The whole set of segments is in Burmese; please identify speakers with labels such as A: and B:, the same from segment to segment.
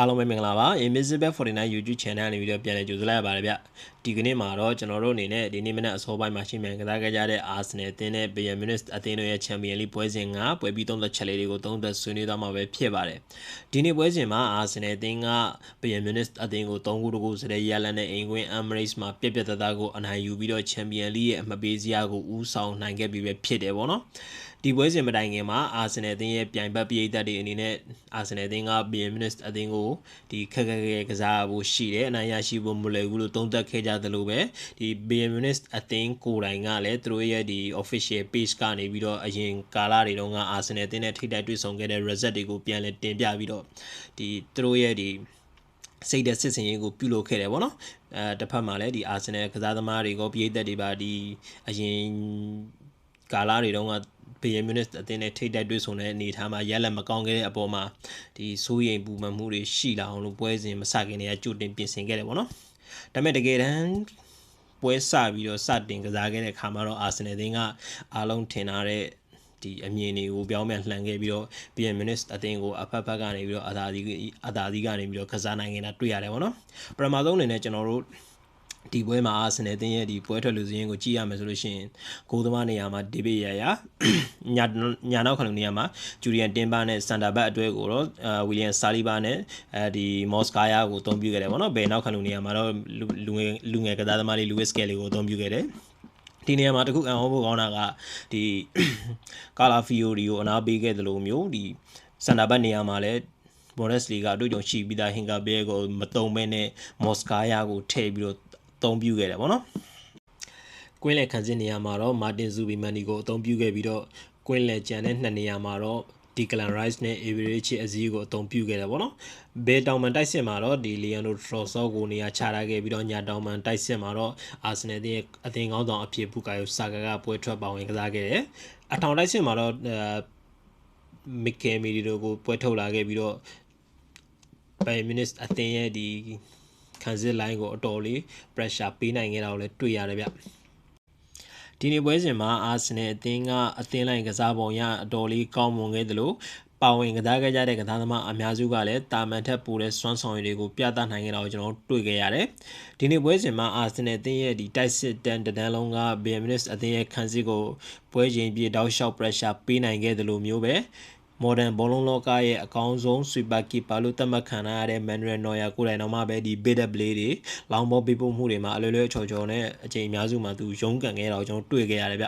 A: အားလုံးပဲမင်္ဂလာပါ Invisible 49 YouTube channel နေပြီးတော့ပြန်လည်ကြိုဆိုလိုက်ရပါတယ်ဗျ ဒီကနေ့မှာတော့ကျွန်တော်တို့အနေနဲ့ဒီနေ့မနက်အစောပိုင်းမှာရှိမှန်ကစားခဲ့ကြတဲ့ Arsenal အသင်းနဲ့ Bayern Munich အသင်းတို့ရဲ့ Champions League ပွဲစဉ်ကပွဲပြီးသုံးသက်ချက်လေးတွေကိုသုံးသက်ဆွေးနွေးသွားမှာပဲဖြစ်ပါတယ်ဒီနေ့ပွဲစဉ်မှာ Arsenal အသင်းက Bayern Munich အသင်းကို3ဂိုးတကူစတဲ့ရလန်နဲ့အိမ်ကွင်း Emirates မှာပြက်ပြက်သားသားကိုအနိုင်ယူပြီးတော့ Champions League ရဲ့အမပေးစရာကိုဦးဆောင်နိုင်ခဲ့ပြီးပဲဖြစ်တယ်ပေါ့နော်ဒီပွဲစဉ်မတိုင်ခင်မှာအာဆင်နယ်အသင်းရဲ့ပြိုင်ဘက်ပြည်သက်တွေအနေနဲ့အာဆင်နယ်အသင်းက Bayern Munich အသင်းကိုဒီခက်ခက်ခဲကစားဖို့ရှိတယ်အနိုင်ရရှိဖို့မလွယ်ဘူးလို့သုံးသပ်ခဲ့ကြသလိုပဲဒီ Bayern Munich အသင်းကိုယ်တိုင်ကလည်းသူတို့ရဲ့ဒီ official page ကနေပြီးတော့အရင်ကာလတွေတုန်းကအာဆင်နယ်အသင်းနဲ့ထိတိုက်တွေ့ဆုံခဲ့တဲ့ result တွေကိုပြန်လည်တင်ပြပြီးတော့ဒီသူတို့ရဲ့ဒီစိတ်တဲ့စစ်စင်ရေးကိုပြုလုပ်ခဲ့တယ်ဗောနော်အဲတစ်ဖက်မှာလည်းဒီအာဆင်နယ်ကစားသမားတွေကပြည်သက်တွေပါဒီအရင်ကာလတွေတုန်းကဘီယန်မြူနစ်အသင်းနဲ့ထိတ်တိုက်တွေ့ဆုံတဲ့အနေအထားမှာရက်လက်မကောင်းခဲ့တဲ့အပေါ်မှာဒီစိုးရိမ်ပူပန်မှုတွေရှိလာအောင်လို့ပွဲစဉ်မစခင်တည်းကကြိုတင်ပြင်ဆင်ခဲ့တယ်ပေါ့နော်။ ဒါပေမဲ့တကယ်တမ်းပွဲစပြီးတော့စတင်ကစားခဲ့တဲ့အခါမှာတော့အာဆင်နယ်အသင်းကအားလုံးထင်ထားတဲ့ဒီအမြင်တွေကိုပြောင်းပြန်လှန်ခဲ့ပြီးတော့ PM Minutes အသင်းကိုအဖက်ဖက်ကနေပြီးတော့အသာစီအသာစီကနေပြီးတော့ကစားနိုင်နေတာတွေ့ရတယ်ပေါ့နော်ပထမဆုံးအနေနဲ့ကျွန်တော်တို့ ဒီပွဲမှာအာဆင်နယ်အသင်းရဲ့ဒီပွဲထွက်လူစည်းရင်ကိုကြည့်ရမယ်ဆိုလို့ရှိရင်ဂိုးသမားနေရာမှာဒေးဗစ်ယာယာညာညာနောက်ခလုံနေရာမှာဂျူရီယန်တင်ပါနဲ့စန်တာဘတ်အတွဲကိုတော့ဝီလီယံဆာလီဘာနဲ့အဲဒီမော့စကာယာကိုအသုံးပြုခဲ့တယ်ဗောနော်ဘယ်နောက်ခလုံနေရာမှာတော့လူငယ်လူငယ်ကစားသမားလေးလူဝစ်ကယ်လီကိုအသုံးပြုခဲ့တယ်ဒီနေရာမှာတခုအံ့ဩဖို့ကောင်းတာကဒီကာလာဖီယိုရီကိုအနာပေးခဲ့သလိုမျိုးဒီစန်တာဘတ်နေရာမှာလည်းမော်ရက်စ်လီကအတွေ့အကြုံရှိပြီးသားဟင်ကာဘဲကိုမတုံမဲနဲ့မော်စကာယာကိုထည့်ပြီးတော့ သုံးပြုခဲ့တယ်ပေါ့နော်ကွင်းလယ်ခံစစ်နေရာမှာတော့မာတင်ဇူဘီမန်နီကိုအသုံးပြုခဲ့ပြီးတော့ကွင်းလယ်ကျန်တဲ့နှစ်နေရာမှာတော့ဒီကလန်ရိုက်စ်နဲ့အေဗရီချီအစည်းကိုအသုံးပြုခဲ့တယ်ပေါ့နော်ဘေတောင်မန်တိုက်စစ်မှာတော့ဒီလီယန်နိုထရော့ဆော့ကိုနေရာချထားခဲ့ပြီးတော့ညာတောင်မန်တိုက်စစ်မှာတော့အာဆင်နယ်ရဲ့အသင်းကောင်းဆောင်အဖြစ်ဘူကာယိုဆာကာကပွဲထွက်ပါဝင်ကစားခဲ့တယ်အထောင်တိုက်စစ်မှာတော့မီကယ်မီဒီတို့ကိုပွဲထုတ်လာခဲ့ပြီးတော့ဘိုင်မီနစ်အသင်းရဲ့ဒီ ခံစစ်လိုင်းကိုအတော်လေး pressure ပေးနိုင်ခဲ့တာကိုလည်းတွေ့ရတယ်ဗျဒီနေ့ပွဲစဉ်မှာအာဆင်နယ်အသင်းကအသင်းလိုင်းကစားပုံရအတော်လေးကောင်းမွန်ခဲ့သလိုပါဝင်ကစားခဲ့ကြတဲ့ကစားသမားအများစုကလည်းတာမန်ထက်ပိုတဲ့စွမ်းဆောင်ရည်တွေကိုပြသနိုင်ခဲ့တာကိုကျွန်တော်တို့တွေ့ခဲ့ရတယ်။ဒီနေ့ပွဲစဉ်မှာအာဆင်နယ်အသင်းရဲ့ဒီတိုက်စစ်တန်တန်းလုံးကဘီယန်မီနစ်အသင်းရဲ့ခံစစ်ကိုပွဲချိန်ပြေတောက်လျှောက် pressure ပေးနိုင်ခဲ့သလိုမျိုးပဲ မော်ဒန်ဘောလုံးလောကရဲ့အကောင်းဆုံးဆွီပါကီပါလို့သတ်မှတ်ခံရတဲ့မန်နရယ်နော်ယာကိုယ်တိုင်တော့မှပဲဒီ bid up play တွေလောင်းဘောပေးပို့မှုတွေမှာအလွယ်လွယ်ချော်ချော်နဲ့အချိန်အများစုမှာသူရုန်းကန်ခဲ့တာကိုကျွန်တော်တွေ့ခဲ့ရတယ်ဗျ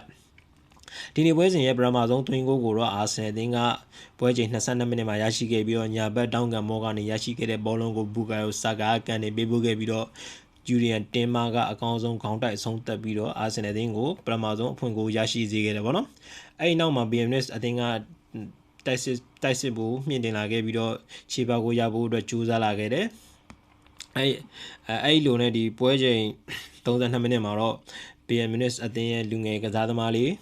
A: ဒီနေ့ပွဲစဉ်ရဲ့ပထမဆုံးသွင်းကိုကိုတော့အာဆင်နယ်တင်းကပွဲချိန်22မိနစ်မှာရရှိခဲ့ပြီးတော့ညာဘက်တောင်းကန်မောကနေရရှိခဲ့တဲ့ဘောလုံးကိုဘူကာယိုဆာကာကန်နေပေးပို့ခဲ့ပြီးတော့ဂျူရီယန်တင်မာကအကောင်းဆုံးခေါင်းတိုက်ဆုံးသက်ပြီးတော့အာဆင်နယ်တင်းကိုပထမဆုံးအဖွင့်ကိုရရှိစေခဲ့တယ်ပေါ့နော်အဲ့ဒီနောက်မှာ BMS အသင်းက တိုက်စစ်တိုက်စစ်ဖို့မြင့်တင်လာခဲ့ပြီးတော့ခြေပါကိုရဖို့အတွက်ကြိုးစားလာခဲ့တယ်အဲ့အဲ့လိုနဲ့ဒီပွဲချိန်32မိနစ်မှာတော့ BM Minutes အသင်းရဲ့လူငယ်ကစားသမားလေး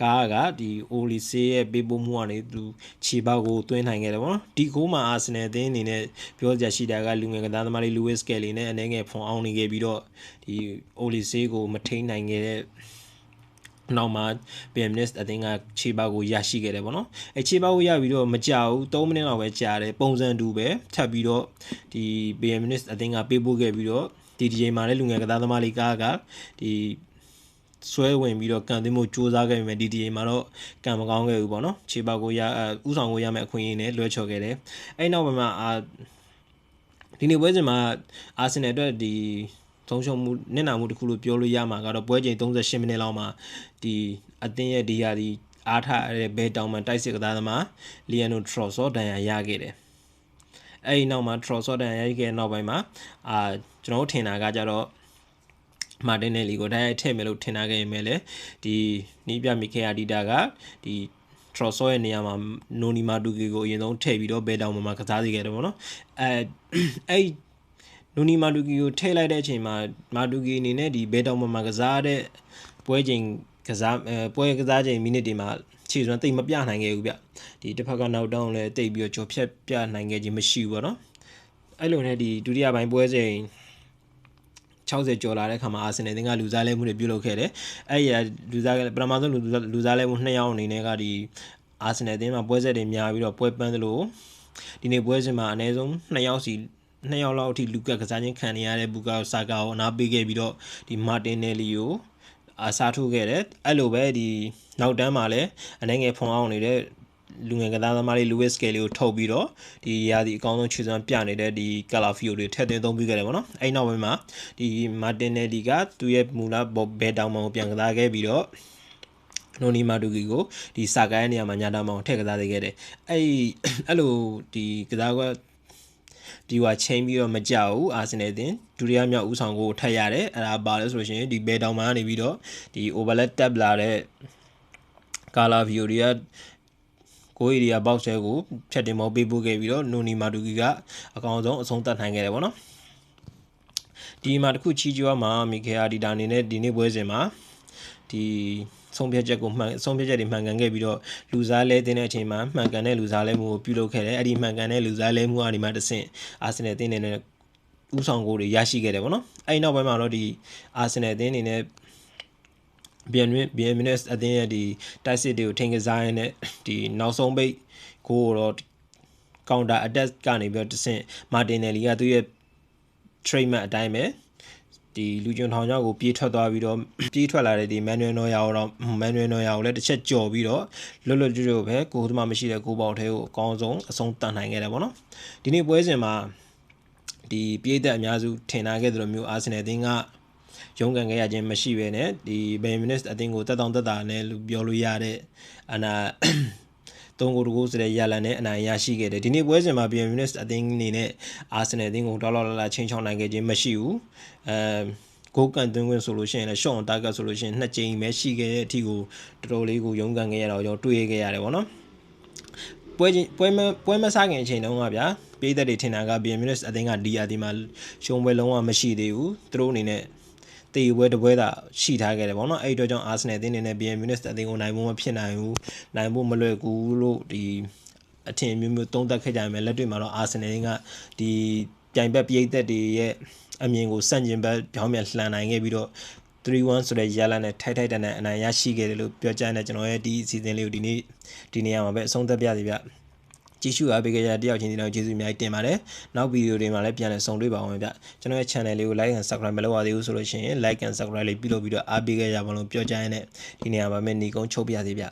A: ကားကဒီအိုလီဆေးရဲ့ပေးပို့မှုကနေသူခြေပေါက်ကိုသွင်းနိုင်ခဲ့တယ်ပေါ့နော်ဒီကိုမှာအာဆင်နယ်အသင်းအနေနဲ့ပြောကြရှိတာကလူငယ်ကစားသမားလေးလူးဝစ်ကယ်လီနဲ့အနေငယ်ဖွန်အောင်နေခဲ့ပြီးတော့ဒီအိုလီဆေးကိုမထိန်နိုင်ခဲ့တဲ့ နောက်မှာ BMNS အတင်းကခြေပေါက်ကိုရရှိခဲ့တယ်ပေါ့နော်အဲခြေပေါက်ကိုရပြီးတော့မကြောက်ဘူး3မိနစ်လောက်ပဲကြာတယ်ပုံစံတူပဲထပ်ပြီးတော့ဒီ BMNS အတင်းကပေးပို့ခဲ့ပြီးတော့ဒီဒီချိန်မှာလည်းလူငယ်ကစားသမားလေးကားကဒီဆွဲဝင်ပြီးတော့ကန်သိမ်းမှုစူးစမ်းခဲ့ပေမဲ့ဒီဒီမှာတော့ကံမကောင်းခဲ့ဘူးပေါ့နော်ခြေပေါက်ကိုရဥဆောင်ကိုရမယ့်အခွင့်အရေးနဲ့လွှဲချော်ခဲ့တယ်အဲ့နောက်မှာအာဒီနေ့ပွဲစဉ်မှာအာဆင်နယ်အတွက်ဒီ ဆုံးရှုံးမှုနစ်နာမှုတစ်ခုလို့ပြောလို့ရမှာကတော့ပွဲချိန်38မိနစ်လောက်မှာဒီအသင်းရဲ့ဒီဟာဒီအားထားတဲ့ဘဲတောင်မှတိုက်စစ်ကစားသမားလီယန်နိုထရော့ဆော့ဒဏ်ရာရခဲ့တယ်အဲ့ဒီနောက်မှာထရော့ဆော့ဒဏ်ရာရခဲ့တဲ့နောက်ပိုင်းမှာအာကျွန်တော်ထင်တာကကြတော့မာတင်နယ်လီကိုတိုက်ရိုက်ထည့်မယ်လို့ထင်ထားခဲ့ရင်လည်းဒီနီးပြမီခေယာဒီတာကဒီထရော့ဆော့ရဲ့နေရာမှာနိုနီမာတူကီကိုအရင်ဆုံးထည့်ပြီးတော့ဘဲတောင်မှာကစားစီခဲ့တယ်ပေါ့နော်အဲအဲ့ နူနီမာဒူကီကိုထည့်လိုက်တဲ့အချိန်မှာမာဒူကီအနေနဲ့ဒီဘဲတောင်မှာကစားတဲ့ပွဲချိန်ကစားပွဲကစားချိန်မိနစ်တွေမှာခြေစွမ်းတိတ်မပြနိုင်ခဲ့ဘူးဗျဒီတစ်ဖက်ကနောက်တောင်းလဲတိတ်ပြီးတော့ကြော်ဖြတ်ပြနိုင်ခဲ့ခြင်းမရှိဘူးပေါ့နော်အဲ့လိုနဲ့ဒီဒုတိယပိုင်းပွဲချိန်60ကျော်လာတဲ့ခါမှာအာဆင်နယ်တင်ကလူစားလဲမှုတွေပြုလုပ်ခဲ့တယ်။အဲ့ရလူစားပထမဆုံးလူစားလဲမှု2ယောက်အနေနဲ့ကဒီအာဆင်နယ်တင်မှာပွဲဆက်တွေများပြီးတော့ပွဲပန်းသလိုဒီနေ့ပွဲစဉ်မှာအနည်းဆုံး2ယောက်စီ 2ယောက်လောက်အထိလူကက်ကစားခြင်းခံနေရတဲ့ဘူကာဆာကာကိုအနာပေးခဲ့ပြီးတော့ဒီမာတင်နယ်လီကိုအစားထိုးခဲ့တယ်အဲ့လိုပဲဒီနောက်တန်းမှာလည်းအနေငယ်ဖွန်အောင်နေတဲ့လူငယ်ကစားသမားလေး Lewis Kelly ကိုထုတ်ပြီးတော့ဒီရာသီအကောင်းဆုံးခြေစွမ်းပြနေတဲ့ဒီ Calafio တွေထည့်သွင်းသုံးပြီးခဲ့တယ်ပေါ့နော်အဲ့နောက်ပိုင်းမှာဒီ Martinelli ကသူ့ရဲ့မူလဘယ်တောင်မှကိုပြန်ကစားခဲ့ပြီးတော့နိုနီမာတူကီကိုဒီစာကိုင်းနေရာမှာညာတာမောင်ထည့်ကစားသေးခဲ့တယ်အဲ့အဲ့လိုဒီကစားကွက် ဒီကချိန်ပြီးတော့မကြောက်ဘူးအာဆင်နယ်တင်ဒုတိယမြောက်ဦးဆောင်ကိုထပ်ရတယ်အဲ့ဒါပါလဲဆိုလို့ရှိရင်ဒီဘယ်တောင်မှနေပြီးတော့ဒီ overlap tab လာတဲ့ကာလာဗီယိုတွေကကိုအေရီယာဘောက်ဆဲကိုဖြတ်တင်မောပေးပို့ခဲ့ပြီးတော့နိုနီမာတူကီကအကောင်ဆုံးအဆုံးသတ်နိုင်ခဲ့တယ်ပေါ့နော်ဒီမှာတခုချီကျွားမှာမီခဲအာဒီတာအနေနဲ့ဒီနေ့ပွဲစဉ်မှာဒီ ဆုံးဖြတ်ချက်ကိုမှန်ဆုံးဖြတ်ချက်တွေမှန်ကန်ခဲ့ပြီးတော့လူစားလဲတင်းတဲ့အချိန်မှာမှန်ကန်တဲ့လူစားလဲမှုကိုပြုလုပ်ခဲ့တယ်အဲ့ဒီမှန်ကန်တဲ့လူစားလဲမှုကနေမှတဆင့်အာဆင်နယ်တင်းနေတဲ့ဥဆောင်ကိုတွေရရှိခဲ့တယ်ပေါ့နော်အဲ့ဒီနောက်ပိုင်းမှာတော့ဒီအာဆင်နယ်တင်းနေနဲ့ဘီယန်ဘီယန်မီနက်အသင်းရဲ့ဒီတိုက်စစ်တွေကိုထင်ကစားရင်းနဲ့ဒီနောက်ဆုံးပိတ်ကိုတော့ကောင်တာအတက်ကနေပြီးတော့တဆင့်မာတင်နယ်လီကသူ့ရဲ့ trademark အတိုင်းပဲ ဒီလူကျွန်ထောင်ချောက်ကိုပြေးထွက်သွားပြီးတော့ပြေးထွက်လာတဲ့ဒီ manual နော်ရာကိုတော့ manual နော်ရာကိုလည်းတစ်ချက်ကြော်ပြီးတော့လွတ်လွတ်ကျွတ်ကျွတ်ပဲကိုယ်သမားမရှိတဲ့ကိုပေါက်သေးကိုအကောင်းဆုံးအဆုံးတန်နိုင်ခဲ့တယ်ပေါ့နော်ဒီနေ့ပွဲစဉ်မှာဒီပြေးသက်အများစုထင်ထားခဲ့သလိုမျိုးအာဆင်နယ်အသင်းကရုန်းကန်ခဲ့ရခြင်းမရှိဘဲနဲ့ဒီဘယ်မီနစ်အသင်းကိုတက်တောင်တက်တာနဲ့လို့ပြောလို့ရတဲ့အနာ သုံးကိုတကိုးဆိုတဲ့ရလန်နဲ့အနိုင်ရရှိခဲ့တယ်ဒီနေ့ပွဲစဉ်မှာ PM Munich အသင်းအနေနဲ့အာဆင်နယ်အသင်းကိုတော်တော်လာလာချင်းချောင်းနိုင်ခဲ့ခြင်းမရှိဘူးအဲဂိုးကန်သွင်းခွင့်ဆိုလို့ရှိရင်လည်းရှော့န်တာဂတ်ဆိုလို့ရှိရင်နှစ်ကြိမ်ပဲရှိခဲ့တဲ့အထိကိုတော်တော်လေးကိုရုန်းကန်ခဲ့ရတော့ကျွန်တော်တွေ့ခဲ့ရတယ်ဗောနော်ပွဲချင်းပွဲမပွဲမစားခင်အချိန်တုန်းကဗျာပြည်သက်တွေထင်တာက PM Munich အသင်းကဒီယာဒီမှာရှုံးပွဲလုံးဝမရှိသေးဘူးသူတို့အနေနဲ့ တေပွဲတပွဲသာရှိထားခဲ့တယ်ပေါ့နော်အဲ့ဒီတော့ကြောင့်အာဆင်နယ်အသင်းအနေနဲ့ BM Munich အသင်းကိုနိုင်ဖို့မဖြစ်နိုင်ဘူးနိုင်ဖို့မလွယ်ကူလို့ဒီအထင်မျိုးမျိုးသုံးသပ်ခဲ့ကြမယ်လက်တွေ့မှာတော့အာဆင်နယ်ကဒီပြိုင်ဘက်ပြည်သက်တွေရဲ့အမြင်ကိုစန့်ကျင်ဘက်ပြောင်းပြန်လှန်နိုင်ခဲ့ပြီးတော့3-1ဆိုတဲ့ရလနဲ့ထိုက်ထိုက်တန်တန်အနိုင်ရရှိခဲ့တယ်လို့ပြောကြတဲ့ကျွန်တော်ရဲ့ဒီအစီအစဉ်လေးကိုဒီနေ့ဒီနေရာမှာပဲအဆုံးသတ်ပြစီဗျ ကြည့်ရှုအားပေးကြတဲ့တယောက်ချင်းဒီတော့ကျေးဇူးအများကြီးတင်ပါတယ်နောက်ဗီဒီယိုတွေမှာလည်းပြန်လည်ဆုံတွေ့ပါအောင်ဗျကျွန်တော်ရဲ့ channel လေးကို like and subscribe မလုပ်ရသေးဘူးဆိုလို့ရှိရင် like and subscribe လေးပြုလုပ်ပြီးတော့အားပေးကြရပါလို့ပြောကြရတဲ့ဒီနေရာမှာပဲညီကုန်းချုပ်ပြစီဗျ